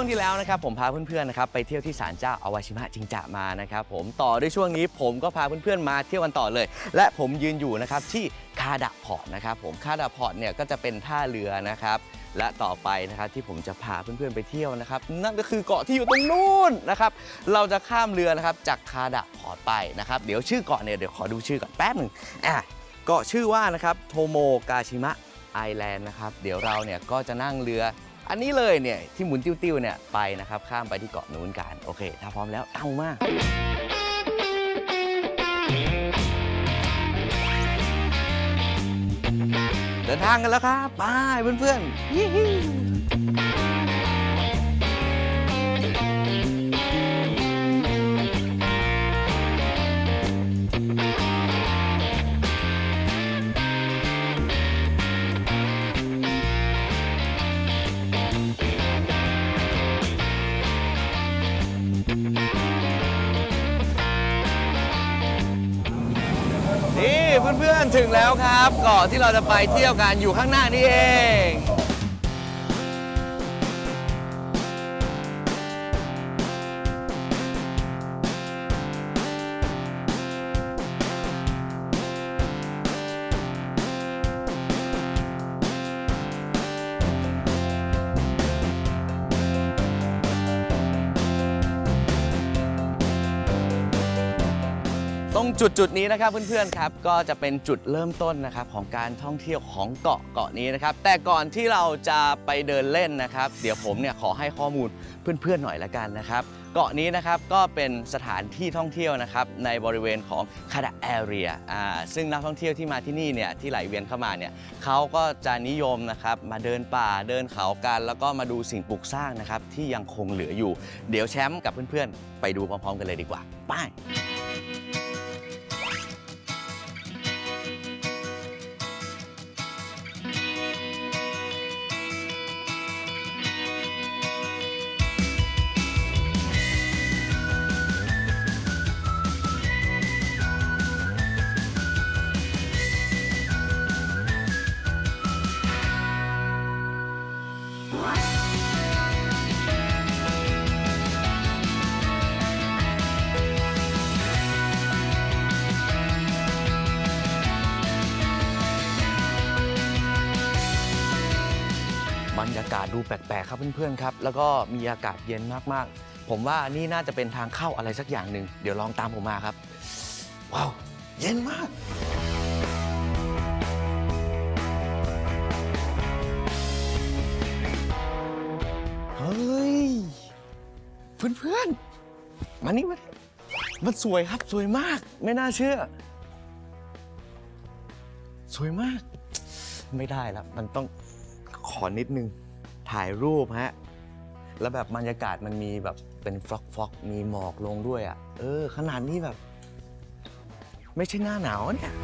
ช่วงที่แล้วนะครับผมพาเพื่อนๆนะครับไปเที่ยวที่ศาลเจ้าอาวาชิมะจิงจะมานะครับผมต่อด้วยช่วงนี้ผมก็พาเพื่อนๆมาเที่ยวกันต่อเลย และผมยืนอยู่นะครับที่คาดะพอร์ตนะครับผมคาดะพอร์ตเนี่ยก็จะเป็นท่าเรือนะครับและต่อไปนะครับที่ผมจะพาเพื่อนๆไปเที่ยวนะครับ นั่นก็คือเกาะที่อยู่ตรงนู้นนะครับ เราจะข้ามเรือนะครับจากคาดะพอร์ตไปนะครับ เดี๋ยวชื่อเกาะเนี่ยเดี๋ยวขอดูชื่อก่อนแป๊บหนึ่งอะเกาะชื่อว่านะครับโทโมกาชิมะไอแลนด์นะครับ เดี๋ยวเราเนี่ยก็จะนั่งเรือ อันนี้เลยเนี่ยที่หมุนติ้วๆเนี่ยไปนะครับข้ามไปที่เกาะนู้นกันโอเค ถ้าพร้อมแล้วเอามาเดินทางกันแล้วครับไปเพื่อนๆ เพื่อนๆถึงแล้วครับเกาะที่เราจะไปเที่ยวกันอยู่ข้างหน้านี่เอง ตรงจุดจุดนี้นะครับเพื่อนๆครับก็จะเป็นจุดเริ่มต้นนะครับของการท่องเที่ยวของเกาะเกาะนี้นะครับแต่ก่อนที่เราจะไปเดินเล่นนะครับ เดี๋ยวผมเนี่ยขอให้ข้อมูลเพื่อนๆหน่อยละกันนะครับเกาะนี้นะครับก็เป็นสถานที่ท่องเที่ยวนะครับในบริเวณของคาดะแอเรียอ่าซึ่งนักท่องเที่ยวที่มาที่นี่เนี่ยที่ไหลเวียนเข้ามาเนี่ยเขาก็จะนิยมนะครับมาเดินป่าเดินเขากันแล้วก็มาดูสิ่งปลูกสร้างนะครับที่ยังคงเหลืออยู่ เดี๋ยวแชมป์กับเพื่อนๆ ไปดูพร้อมๆ กันเลยดีกว่าไป บรรยากาศดูแปลกๆครับเพื่อนๆครับ แล้วก็มีอากาศเย็นมากๆ ผมว่านี่น่าจะเป็นทางเข้าอะไรสักอย่างหนึ่งเดี๋ยวลองตามผมมาครับ ว้าว เย็นมากเฮ้ยเพื่อนๆมานี่มานี่มันสวยครับสวยมากไม่น่าเชื่อ สวยมาก ไม่ได้แล้วมันต้อง อนิดนึง ถ่ายรูปฮะ แล้วแบบบรรยากาศมันมีแบบเป็นฟอกฟอกมีหมอกลงด้วยอะ เออ ขนาดนี้แบบ ไม่ใช่หน้าหนาวเนี่ย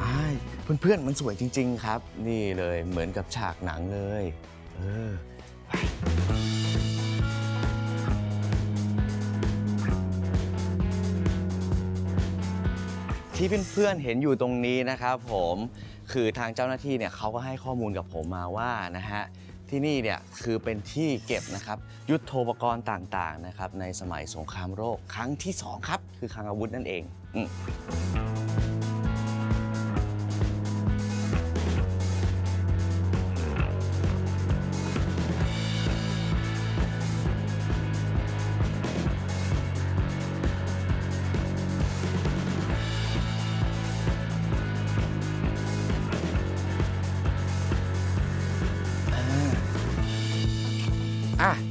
อ้ายเพื่อนๆมันสวยจริง ๆ ครับ นี่เลยเหมือนกับฉากหนังเลย เออ ที่เพื่อนๆเห็นอยู่ตรงนี้นะครับผมคือทางเจ้าหน้าที่เนี่ยเขาก็ให้ข้อมูลกับผมมาว่านะฮะที่นี่เนี่ยคือเป็นที่เก็บนะครับยุทโธปกรณ์ต่างๆนะครับในสมัยสงครามโลกครั้งที่สองครับ คือคลังอาวุธนั่นเองอื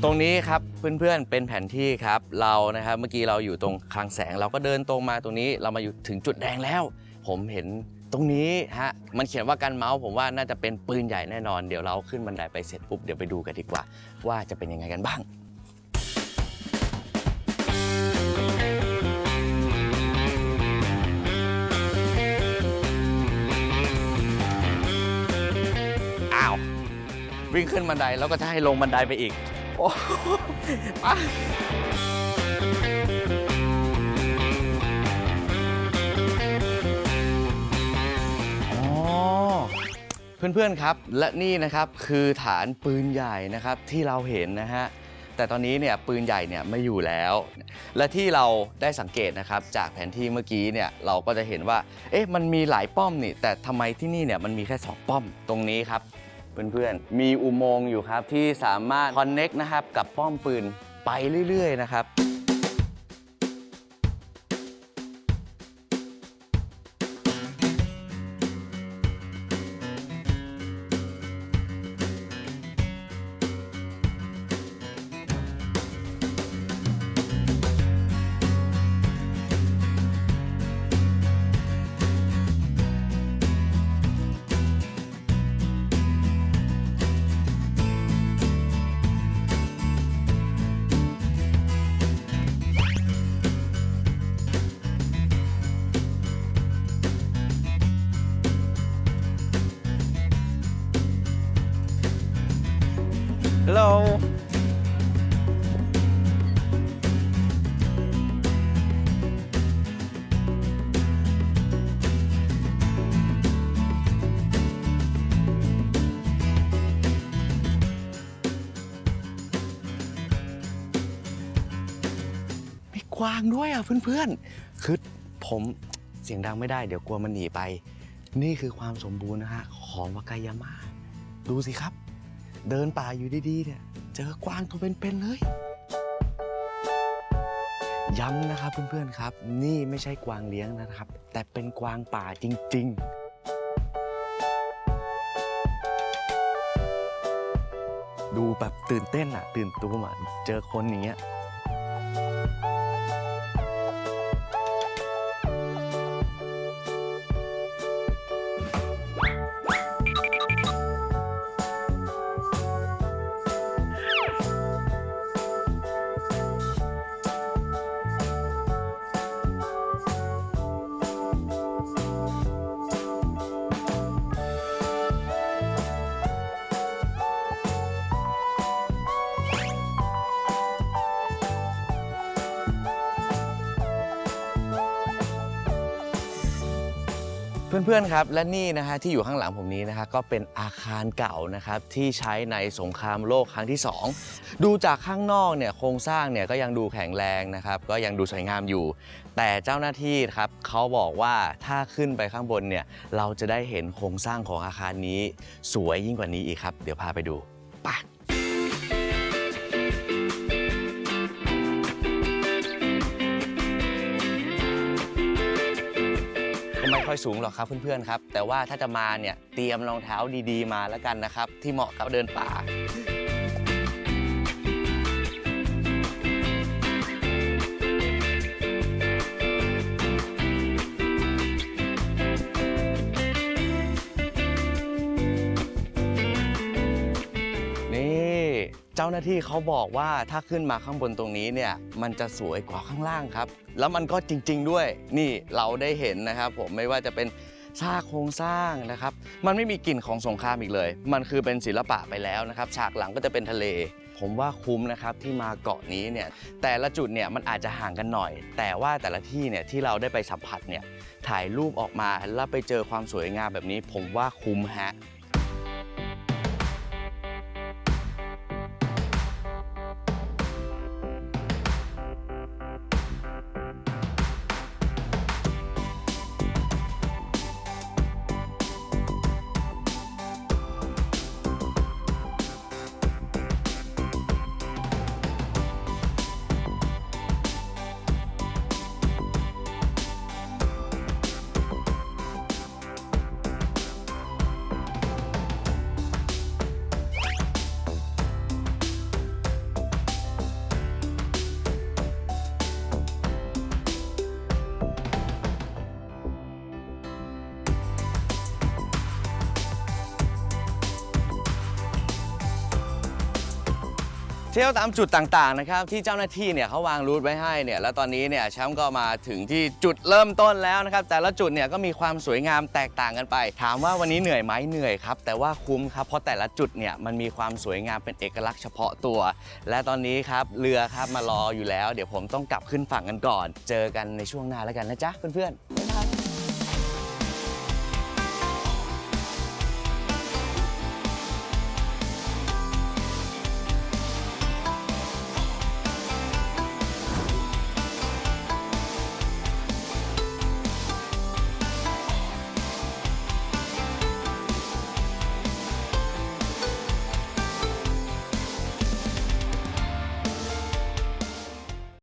ตรงนี้ครับเพื่อนๆเป็นแผนที่ครับเรานะครับเมื่อกี้เราอยู่ตรงคลังแสงเราก็เดินตรงมาตรงนี้เรามาอยู่ถึงจุดแดงแล้ว ผมเห็นตรงนี้ฮะมันเขียนว่ากันเมาส์ผมว่าน่าจะเป็นปืนใหญ่แน่นอนเดี๋ยวเราขึ้นบันไดไปเสร็จปุ๊บเดี๋ยวไปดูกันดีกว่า ว่าจะเป็นยังไงกันบ้างอ้าววิ่งขึ้นบันไดแล้วก็จะให้ลงบันไดไปอีก อ้โหไปอ๋อเพื่อนๆครับ และนี่นะครับคือฐานปืนใหญ่นะครับที่เราเห็นนะฮะแต่ตอนนี้เนี่ยปืนใหญ่เนี่ยไม่อยู่แล้ว และที่เราได้สังเกตนะครับจากแผนที่เมื่อกี้เนี่ยเราก็จะเห็นว่า เอ๊ะมันมีหลายป้อมนี่แต่ทำไมที่นี่เนี่ยมันมีแค่ 2 ป้อมตรงนี้ครับ เพื่อนๆ มีอุโมงค์อยู่ครับที่สามารถคอนเน็กนะครับกับป้อมปืนไปเรื่อยๆนะครับ ฮัลโหลมีกวางด้วยอะเพื่อนๆ คือผมเสียงดังไม่ได้เดี๋ยวกลัวมันหนีไป นี่คือความสมบูรณ์นะฮะของวากายาม่าดูสิครับ เดินป่าอยู่ดีๆเนี่ยเจอกวางตัวเป็นๆเลย ย้ำนะครับเพื่อนๆครับ นี่ไม่ใช่กวางเลี้ยงนะครับ แต่เป็นกวางป่าจริง ๆดูแบบตื่นเต้นอะตื่นตัวอะเจอคนอย่างเงี้ย เพื่อนๆครับและนี่นะฮะที่อยู่ข้างหลังผมนี้นะฮะก็เป็นอาคารเก่านะครับที่ใช้ในสงครามโลกครั้งที่ 2 ดูจากข้างนอกเนี่ยโครงสร้างเนี่ยก็ยังดูแข็งแรงนะครับก็ยังดูสวยงามอยู่ แต่เจ้าหน้าที่ครับเขาบอกว่าถ้าขึ้นไปข้างบนเนี่ยเราจะได้เห็นโครงสร้างของอาคารนี้ สวยยิ่งกว่านี้อีกครับ เดี๋ยวพาไปดูไป ค่อยสูงหรอกครับเพื่อนๆครับ แต่ว่าถ้าจะมาเนี่ยเตรียมรองเท้าดีๆ มาแล้วกันนะครับ ที่เหมาะกับเดินป่า จ้าหน้าที่เขาบอกว่าถ้าขึ้นมาข้างบนตรงนี้เนี่ยมันจะสวยกว่าข้างล่างครับ แล้วมันก็จริง ๆ ด้วย นี่เราได้เห็นนะครับ ผมไม่ว่าจะเป็นซากโครงสร้างนะครับ มันไม่มีกลิ่นของสงครามอีกเลย มันคือเป็นศิลปะไปแล้วนะครับ ฉากหลังก็จะเป็นทะเล ผมว่าคุ้มนะครับที่มาเกาะนี้เนี่ย แต่ละจุดเนี่ยมันอาจจะห่างกันหน่อย แต่ว่าแต่ละที่เนี่ยที่เราได้ไปสัมผัสเนี่ยถ่ายรูปออกมาแล้วไปเจอความสวยงามแบบนี้ ผมว่าคุ้มฮะ เที่ยวตามจุดต่างๆนะครับที่เจ้าหน้าที่เนี่ยเขาวางรูทไว้ให้เนี่ยแล้วตอนนี้เนี่ยแชมป์ก็มาถึงที่จุดเริ่มต้นแล้วนะครับแต่ละจุดเนี่ยก็มีความสวยงามแตกต่างกันไป ถามว่าวันนี้เหนื่อยไหมเหนื่อยครับแต่ว่าคุ้มครับเพราะแต่ละจุดเนี่ยมันมีความสวยงามเป็นเอกลักษณ์เฉพาะตัว และตอนนี้ครับเรือครับมารออยู่แล้ว เดี๋ยวผมต้องกลับขึ้นฝั่งกันก่อน เจอกันในช่วงหน้าแล้วกันนะจ๊ะเพื่อนๆ